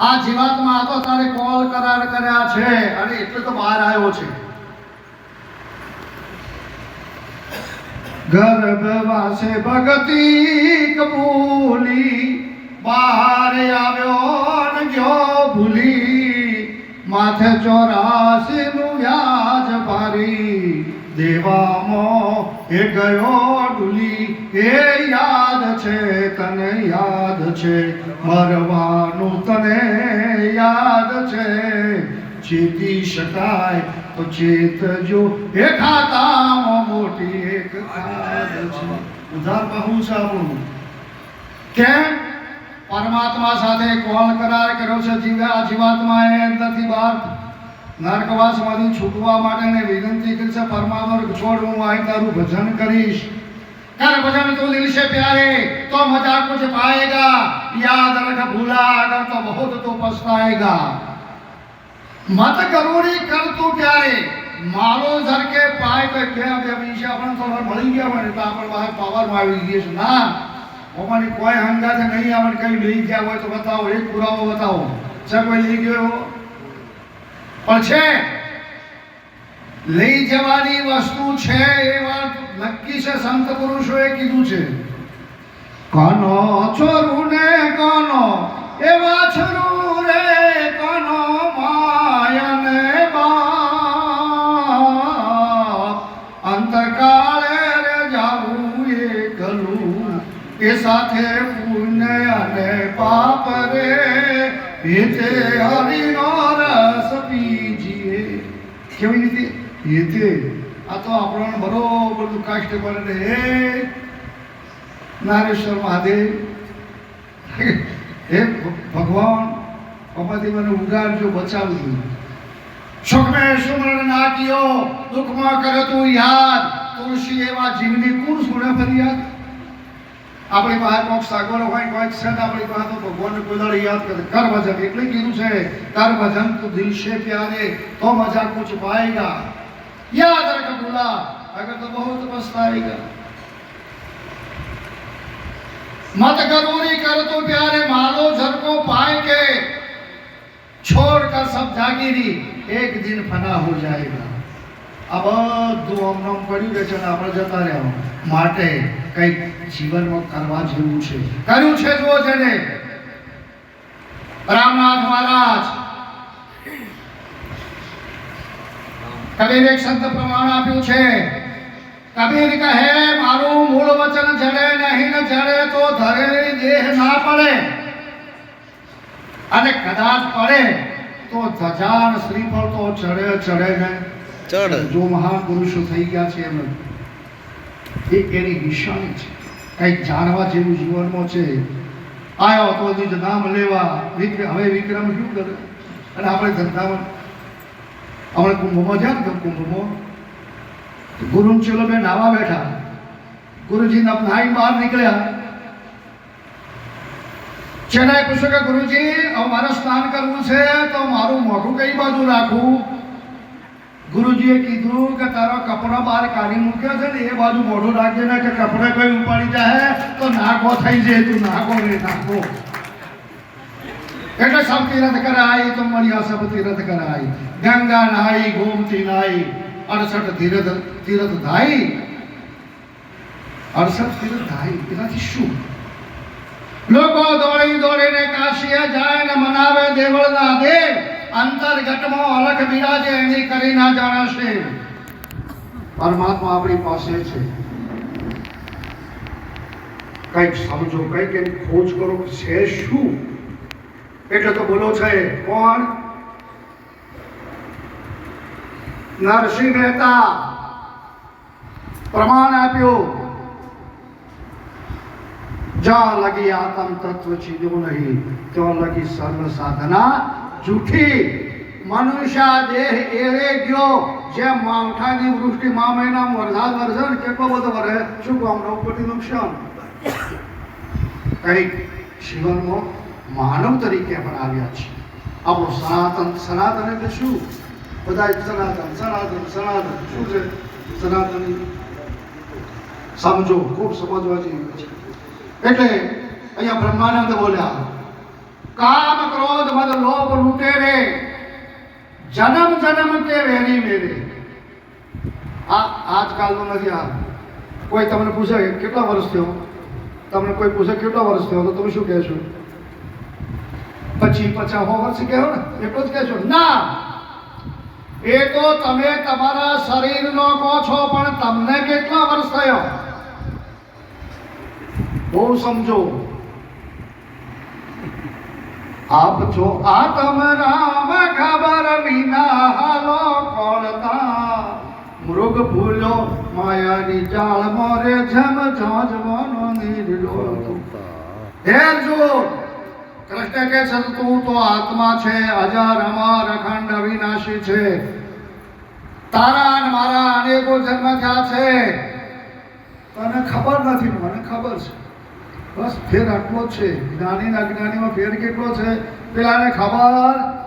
આ જીવાતમાં આ તો તારે કોલ કરાર કર્યા છે. અને એટલે તો બહાર આવ્યો છે. ગર્ભવાસે ભગતી કબૂલી, બહાર આવ્યો ને ગયો ભૂલી. માથે ચોરાસી નું વ્યાજ ભારી. દેવામાં એ ગયો ડુલી, એ યાદ છે, તને યાદ છે, મરવાનું તને યાદ છે. ચેતી શકાય તો ચેતજો એ ખાતામાં મોટી એક ખાદ છે. ઉધાર બહુ છે આપણું? કેમ? પરમાત્મા સાથે કોલ કરાર કર્યો છે? જીવા જીવાત્મા એ અંદરથી બહાર નરકવાસમાંથી છૂટવા માટે વિનંતી કરી છે, પરમાત્મા, છોડ, હું અહીં તારું ભજન કરીશ. कर भजन तू दिल से प्यारे तो मजा कुछ पाएगा याद रख भूला अगर तो बहुत तो पछताएगा મત કરોડી કર તું ત્યારે મારો ધર કે પાય કે કે કે વિશે આપણને થોડા મળી ગયા હોય ને તો આપણે બહાર પાવરમાં આવી ગઈએ છે ના ઓમાની કોઈ હંગાથે નહીં આવે કઈ લઈ ગયા હોય તો બતાવો એક પુરાવો બતાવો છે કોઈ લઈ ગયો એવો? પણ છે લઈ જવાની વસ્તુ છે એ વાત નક્કી છે સંત પુરુષોએ કીધું છે. કનો છોરું ને કનો, એવા છોરુ રે કનો માયને બા અંતકાળે રે જાવું એકલું એ સાથે પુણ્ય અને પાપ રે. હેતે હરિનો રસ પીજીએ. કેવી રીતે? એતે આ તો આપણને બરોબર પડે ને હે નારેશ્વર મહાદેવ. હે ભગવાન બાપાથી મને ઉગાડજો બચાવજો. સુખ મેં સુમરણ ના કિયો દુઃખમાં કર્યો તું યાદ. તુલસી એવા જીવની કુણ સુણે ફરિયાદ. આપણી પાસે કોઈક સાગરો હોય કોઈક છે આપણી પાસે તો ભગવાનને કોઈ યાદ કરે. કર ભજન એટલે કીધું છે કર ભજન તું દિલ સે પ્યારે, તો મજા કુછ પાએગા યાદ રખ ભૂલા અગર તો बहुत पछताएगा मत करोरी कर तो प्यारे मालो झर को पाए के छोड़ कर सब जागीरी एक दिन फना हो जाएगा આ બધું અમને આમ પડ્યું કે છે ને આપણે જતા રહ્યા માટે કંઈક જીવનમાં કરવા જેવું છે કર્યું છે જુઓ જેને રામનાથ મહારાજ કબીર એક સંત પ્રમાણ આપ્યું છે કબીર કહે મારું મૂળ વચન જડે નહીં ને જડે તો ધરેલી દેહ ના પડે. અને કદાચ પડે તો ધજાન શ્રીફળ તો ચડે ચડે ને ચડ. જો મહાન પુરુષો થઈ ગયા છે એમ એ એની નિશાની છે. કંઈક જાણવા જેવું જીવનમાં છે. આયો તો હજી નામ લેવા. વિક્રમ હવે વિક્રમ શું કરે? અને આપણે ધંધામાં આપણે કુંભમાં જ્યાં કુંભમાં ગુરુ ચલો બે નાવા બેઠા ગુરુજી નાઈ બહાર નીકળ્યા ચેનાએ પૂછ્યું કે ગુરુજી હવે મારે સ્નાન કરવું છે તો મારું મોઢું કઈ બાજુ રાખવું ગુરુજીએ કીધું કે તારો કપડા બહાર કાઢી મૂક્યો છે ને એ બાજુ મોઢું રાખજે ને કે કપડા કોઈ ઉપાડી જાય તો નાખો થઈ જાય તું નાખો રે નાખો એટલે સબ તીરથ કરાઈ તો મરિયા સબ તીરથ કરાઈ ગંગા નાઈ ગોમતી નાઈ અડસઠ તીરથ તીરથ ધાઈ. અડસઠ તીરથ ધાઈ. એનાથી શું? લોકો દોડી દોડીને કાશીએ જાય ને મનાવે દેવળના દેવ અંતર્ગતમાં અલખ બિરાજે એની કરી ના જાણશે. પરમાત્મા આપણી પાસે છે. કંઈક સમજો, કંઈક એની ખોજ કરો છે શું? એટલે તો બોલો છે, કોણ? નરસિંહ મહેતા પ્રમાણ આપ્યું જ્યાં લગી આતમ તત્વ ચીજો નહીં ત્યાં લગી સર્વ સાધના જૂઠી મનુષ્ય દેહ એળે ગયો જેમ માવઠાની વૃષ્ટિ મા મહિનામાં વરસાદ વરસે ને કેટલો બધો વરે શું કામ ઉપરથી નુકસાન કંઈક જીવનમાં માનવ તરીકે પણ આવ્યા છે આપણું સનાતન સનાતન એટલે શું બધા સનાતન સનાતન સનાતન. શું છે? સનાતન. સમજો, ખૂબ સમજવા જેવી છે. એટલે અહીંયા બ્રહ્માનંદ બોલ્યા, કામ ક્રોધ મદ લોભ લૂટે રે, જન્મ જન્મ કે વેરી મેરે. આ આજકાલનું નથી આ. કોઈ તમને પૂછે, કેટલા વર્ષ થયો? તમને કોઈ પૂછે, કેટલા વર્ષ થયો? તો તમે શું કહેશો? પચીસ પચાસ વર્ષ કહેવો ને, એટલું જ કહેશો. ના! એ તો તમે તમારા શરીરનો કહો છો, પણ તમને કેટલા વર્ષ થયો? બહુ સમજો. આપ છો આત્મ રામ ખબર વિના હાલો કોણતા મૃગ ભૂલો માયાની જાળ મોરે જમ જાજવાનો નીરડો હે જો કૃષ્ણ કે છે, તું આત્મા છે, અજર અમર અખંડ અવિનાશી છે. તારા અને મારા અનેકો જન્મ થયા છે. તને ખબર નથી મને ખબર છે. બસ ફેર આટલો છે. જ્ઞાની અજ્ઞાનીમાં ફેર કેટલો છે? પેલાને ખબર?